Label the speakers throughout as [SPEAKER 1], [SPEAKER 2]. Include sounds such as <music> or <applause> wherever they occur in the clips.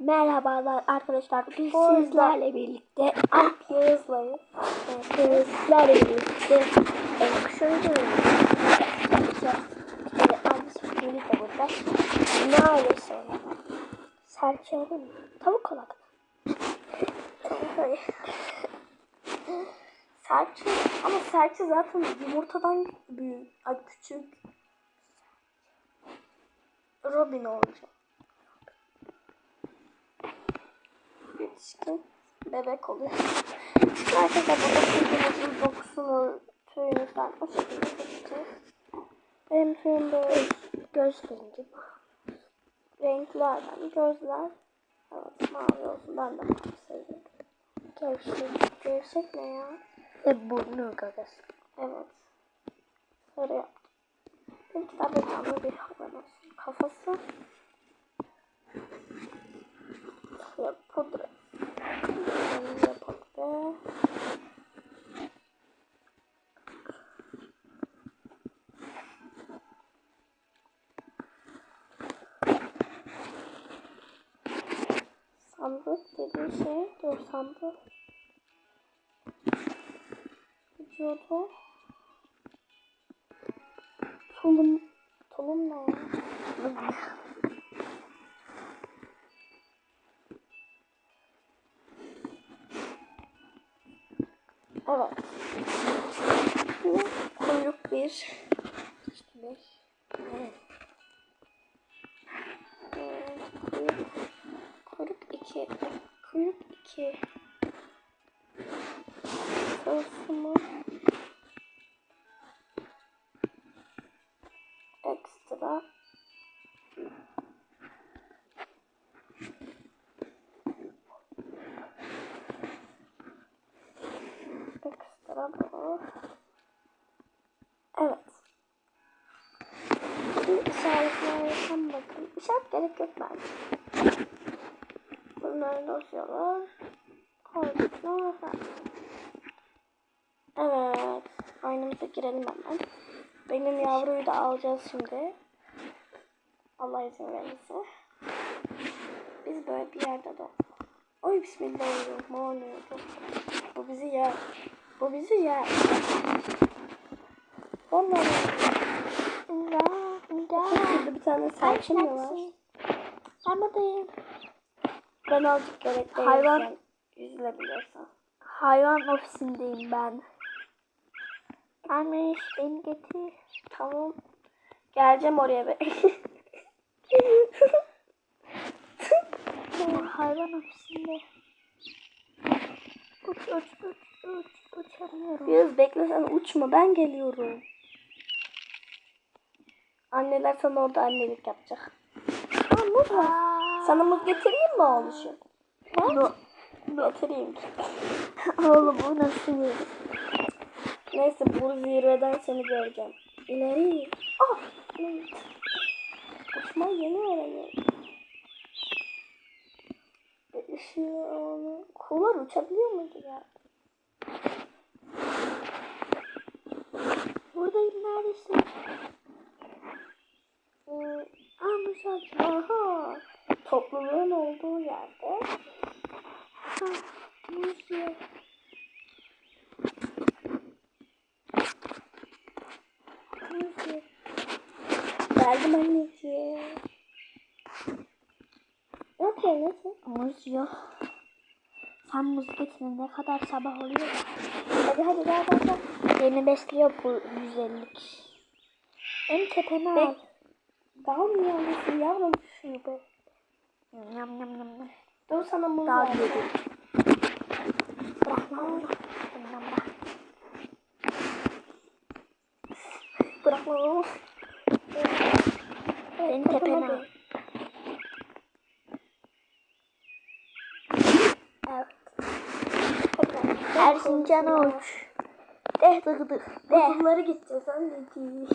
[SPEAKER 1] Merhabalar arkadaşlar. Bugün sizlerle birlikte <laughs> Yağız'layız. Evet, sizlerle birlikte e, yapacağız. Evet, abisi Filip de burada. Ne ailesi o? Serçe olur mu? Tavuk olarak. serçe ama serçe zaten yumurtadan büyük, ay küçük. Robin olacak. Yetişkin bebek oluyor. Arkadaşlar burada çocuğumuzun dokusunu, tüyünü falan o şekilde bakacağız. Benim tüyüm böyle göz rengi. Renklerden gözler. Evet mavi olsun. Ben de mavi seviyorum. Gevşek. Gevşek ne ya?
[SPEAKER 2] Ve burnu gagası.
[SPEAKER 1] Evet. Sarı yaptım. Bir kitap ekranlı bir hayvan olsun. Kafası. Ya pudra. Yapalım be. Sandık dediği şey. Dur sandık. Vücudu. Tulum. Tulum ne? Evet. Bu koyuk bir üstüne. Evet. Kuyruk 2. Kuyruk 2. işaretlerden bakın. İşaret gerek yok bence. Bunlar dosyalar. Koyduklar falan. Evet. Aynamıza girelim hemen. Benim yavruyu da alacağız şimdi. Allah izin verirse. Biz böyle bir yerde de. Oy bismillahirrahmanirrahim. Bu bizi yer. Bu bizi yer. Vallahi. Burada bir tane serçe mi var?
[SPEAKER 2] Ben buradayım.
[SPEAKER 1] Ben azıcık gerek.
[SPEAKER 2] Hayvan-
[SPEAKER 1] Üzülebilirsin.
[SPEAKER 2] Hayvan ofisindeyim ben. Gelmiş beni getir.
[SPEAKER 1] Tamam. Geleceğim oraya be.
[SPEAKER 2] Hayvan ofisinde. Uç uç uç uç uçamıyorum.
[SPEAKER 1] Biraz bekle sen uçma ben geliyorum. Anneler sana orada annelik yapacak. Aa, muz var. Sana muz getireyim mi oğluşum?
[SPEAKER 2] Bu,
[SPEAKER 1] Getireyim. <laughs>
[SPEAKER 2] oğlum bu nasıl bir?
[SPEAKER 1] Neyse bu zirveden seni göreceğim. İleri. Ah! evet. Uçma yeni öğreniyorum. E, ışığı onu... Kuğular uçabiliyor muydu ya?
[SPEAKER 2] Buradayım neredesin?
[SPEAKER 1] Aa müsaade. Aha. Topluluğun olduğu yerde.
[SPEAKER 2] Ha. Muz yok.
[SPEAKER 1] Geldim anneciğim. Ne yapıyorsun nasıl?
[SPEAKER 2] Muz yok. Sen muz getirin ne kadar sabah oluyor ya.
[SPEAKER 1] Hadi hadi gel gel gel.
[SPEAKER 2] Beni besliyor bu güzellik. En tepeme al.
[SPEAKER 1] Daha mı yanlışsın yavrum şu be.
[SPEAKER 2] Yam yam yam yam.
[SPEAKER 1] Dur sana muz
[SPEAKER 2] Daha
[SPEAKER 1] ver.
[SPEAKER 2] yedim.
[SPEAKER 1] Bırak lan.
[SPEAKER 2] Yam yam bırak.
[SPEAKER 1] Bırak lan.
[SPEAKER 2] Beni tepeme al.
[SPEAKER 1] Evet.
[SPEAKER 2] Uç. Deh dık. Deh.
[SPEAKER 1] Bunları gideceğiz anneciğim.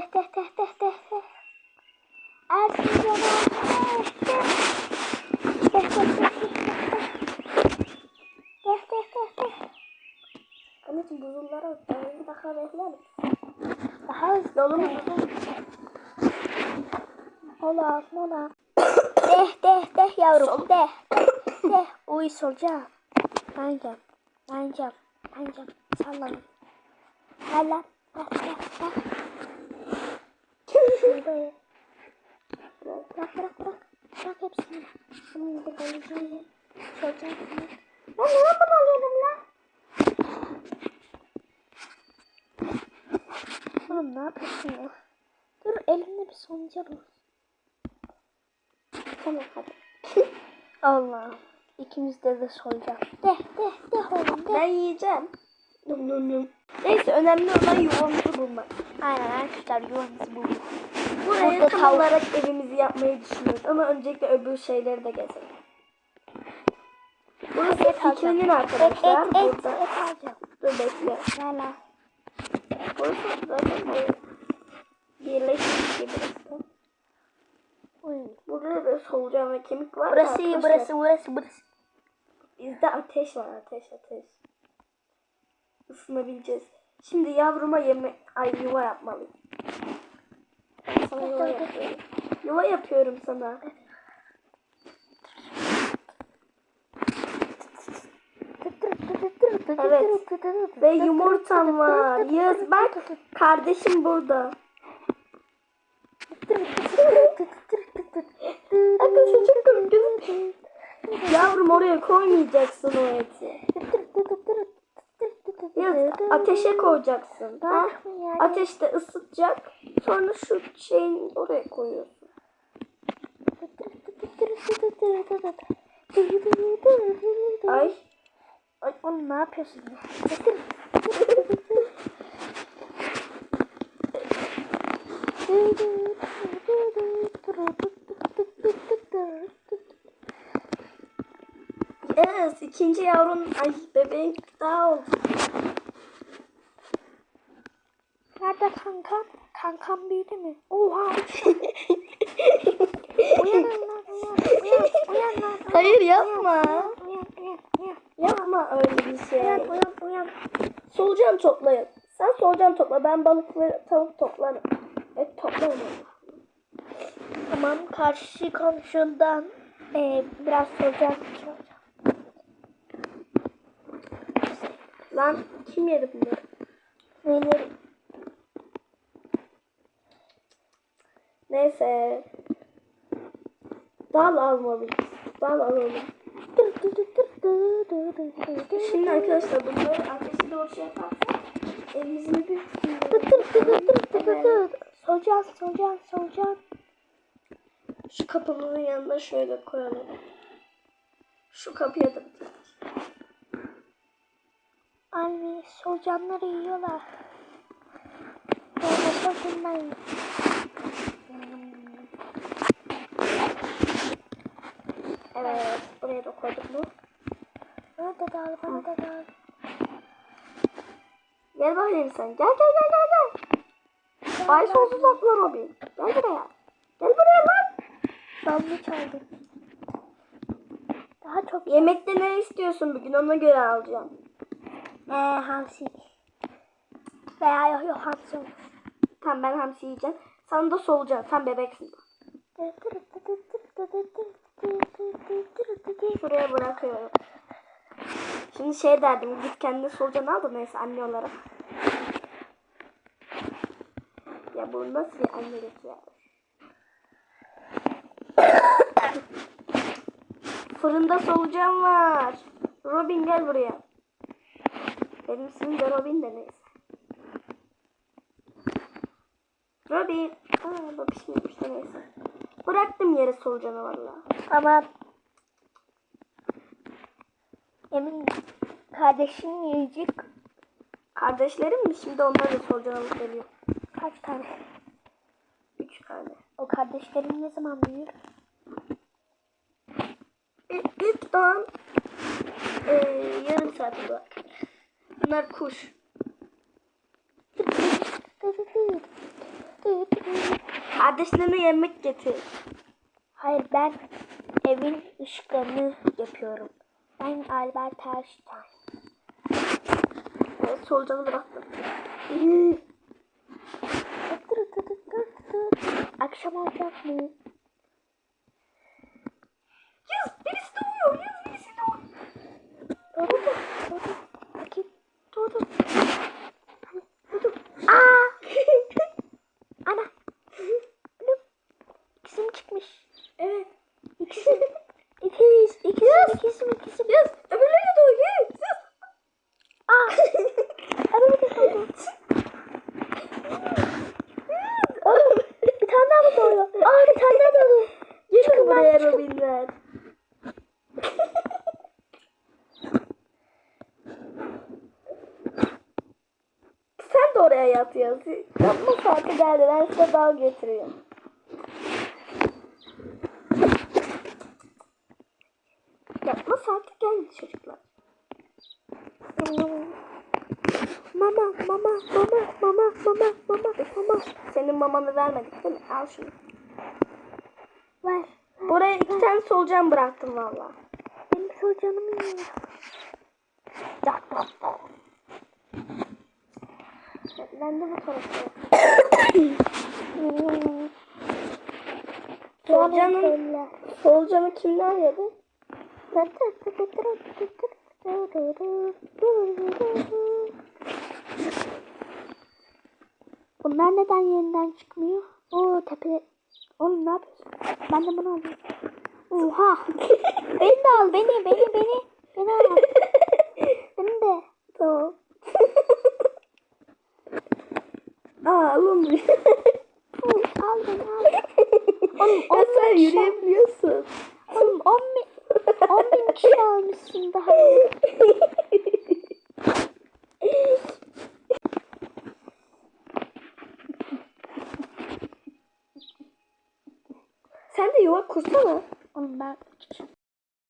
[SPEAKER 2] Deh deh deh deh deh deh. Erzincan'a uç. Deh deh. Deh deh deh deh deh. Deh deh deh deh.
[SPEAKER 1] Anneciğim buzullara bir dakika bekler misin?
[SPEAKER 2] Daha hızlı olur mu? Mola mola. de yavrum
[SPEAKER 1] Sol-
[SPEAKER 2] de. De. Uy solacağım. Bence. Bence. Bence. Sallanın. Gel lan. Gel gel gel. Şurada ye. Bırak bırak bırak. Bırak hepsini. Şimdi de kalacağım. Solacağım. Ben ne yapın alıyorum lan? Oğlum ne yapıyorsun ya? Dur elimde bir sonuca bak.
[SPEAKER 1] Tamam hadi. <laughs>
[SPEAKER 2] Allah. İkimiz de de solacağız. De de de oğlum de.
[SPEAKER 1] Ben yiyeceğim. Num num num. Neyse önemli olan yuvamızı bulmak.
[SPEAKER 2] Aynen arkadaşlar yuvamızı bulduk.
[SPEAKER 1] Buraya
[SPEAKER 2] Burada
[SPEAKER 1] tam olarak evimizi yapmayı düşünüyoruz. Ama öncelikle öbür şeyleri de gezelim. Burası
[SPEAKER 2] Et.
[SPEAKER 1] Fikri'nin
[SPEAKER 2] Et
[SPEAKER 1] arkadaşlar.
[SPEAKER 2] et et
[SPEAKER 1] Burada.
[SPEAKER 2] et alacağım.
[SPEAKER 1] Dur bekle.
[SPEAKER 2] Gel lan.
[SPEAKER 1] Burası zaten böyle birleşik gibi.
[SPEAKER 2] Uy.
[SPEAKER 1] Burada da solucan ve kemik var.
[SPEAKER 2] Burası
[SPEAKER 1] arkadaşlar.
[SPEAKER 2] burası burası burası.
[SPEAKER 1] Bizde ateş var ateş ateş. Isınabileceğiz. Şimdi yavruma yeme ay yuva yapmalıyım. Ben sana yuva yapıyorum. Yuva yapıyorum sana. Evet. Ve yumurtam var. Yaz bak kardeşim burada. Yavrum oraya koymayacaksın o eti. Yaz ateşe koyacaksın. Ha? Ateşte ısıtacak. Sonra şu şeyin oraya koyuyorsun. Ay.
[SPEAKER 2] Ay oğlum ne yapıyorsun ya?
[SPEAKER 1] Yes, ikinci yavrun ay bebeğin daha oldu.
[SPEAKER 2] Nerede kankam? Kankam büyüdü mü? Oha! <laughs> Uyanın lan uyan uyan uyan lan.
[SPEAKER 1] Hayır yapma.
[SPEAKER 2] Uyan uyan uyan uyan.
[SPEAKER 1] Yapma öyle bir şey.
[SPEAKER 2] Uyan uyan uyan.
[SPEAKER 1] Solucan toplayın. Sen solucan topla. Ben balık ve tavuk toplarım. Et toplarım.
[SPEAKER 2] Tamam karşı komşundan e, biraz soracağım.
[SPEAKER 1] Lan kim yedi bunları?
[SPEAKER 2] Neleri?
[SPEAKER 1] Neyse. Dal almalıyız. Dal alalım. Şimdi arkadaşlar bunları ateşe doğru şey yaparsak evimizin bir.
[SPEAKER 2] Soracağız soracağız soracağız.
[SPEAKER 1] Şu kapımızın yanına şöyle koyalım. Şu kapıya da.
[SPEAKER 2] Anne solucanları yiyorlar. Böyle bakımdayım.
[SPEAKER 1] Evet. Buraya da koyduk mu?
[SPEAKER 2] Bana da dal bana da dal.
[SPEAKER 1] Gel bakayım sen. Gel gel gel gel gel. Ay sonsuz atla Robin. Gel buraya. Gel buraya lan.
[SPEAKER 2] Damlı çaldım. Daha çok
[SPEAKER 1] Yemekte ne istiyorsun bugün ona göre alacağım.
[SPEAKER 2] Ee, hamsi. Veya yok yok hamsi olur.
[SPEAKER 1] Tamam ben hamsi yiyeceğim. Sen de solucan. Sen bebeksin. Şuraya bırakıyorum. Şimdi şey derdim git kendine solucan al da neyse anne olarak. Ya bu nasıl bir annelik ya? Fırında solucan var. Robin gel buraya. Benim ismim de Robin de neyse. Robin. Aa bu pişmemiş de neyse. Bıraktım yere solucanı valla.
[SPEAKER 2] Ama Emin kardeşin yiyecek
[SPEAKER 1] Kardeşlerim mi? Şimdi onlar da solucan alıp geliyor.
[SPEAKER 2] kaç tane?
[SPEAKER 1] Üç tane.
[SPEAKER 2] O kardeşlerin ne zaman büyür?
[SPEAKER 1] İ- İlk doğan e, yarım saat var. Bunlar kuş. Kardeşlerine yemek getir.
[SPEAKER 2] Hayır ben evin ışıklarını yapıyorum. Ben Albert Einstein.
[SPEAKER 1] Evet solucanı bıraktım.
[SPEAKER 2] Akşam olacak mı?
[SPEAKER 1] Yaz birisi doğuyor. Yaz birisi doğuyor. Doğdu mu? Doğdu. Bakayım. Doğdu. Sen de oraya yat ya. Yapma saati geldi. Ben size dal getireyim. Yapma saati geldi çocuklar. Mama, mama, mama, mama, mama, mama, mama. Senin mamanı vermedik değil mi? Al şunu.
[SPEAKER 2] Ver.
[SPEAKER 1] Buraya iki tane solucan bıraktım valla.
[SPEAKER 2] Benim solucanımı
[SPEAKER 1] Ben de bu tarafa. <coughs>
[SPEAKER 2] Solucanın.
[SPEAKER 1] Solucanı kimler yedi?
[SPEAKER 2] Bunlar neden yeniden çıkmıyor? Oo tepe. Oğlum ne yapıyorsun? Ben de bunu alayım. Oha. <laughs> beni de al beni beni beni. Beni al. Beni de.
[SPEAKER 1] Tamam. Aa alın bir.
[SPEAKER 2] Oğlum, al beni al. Oğlum,
[SPEAKER 1] ya sen yürüyebiliyorsun.
[SPEAKER 2] Oğlum 10 bin, 10 bin kişi almışsın daha. <laughs>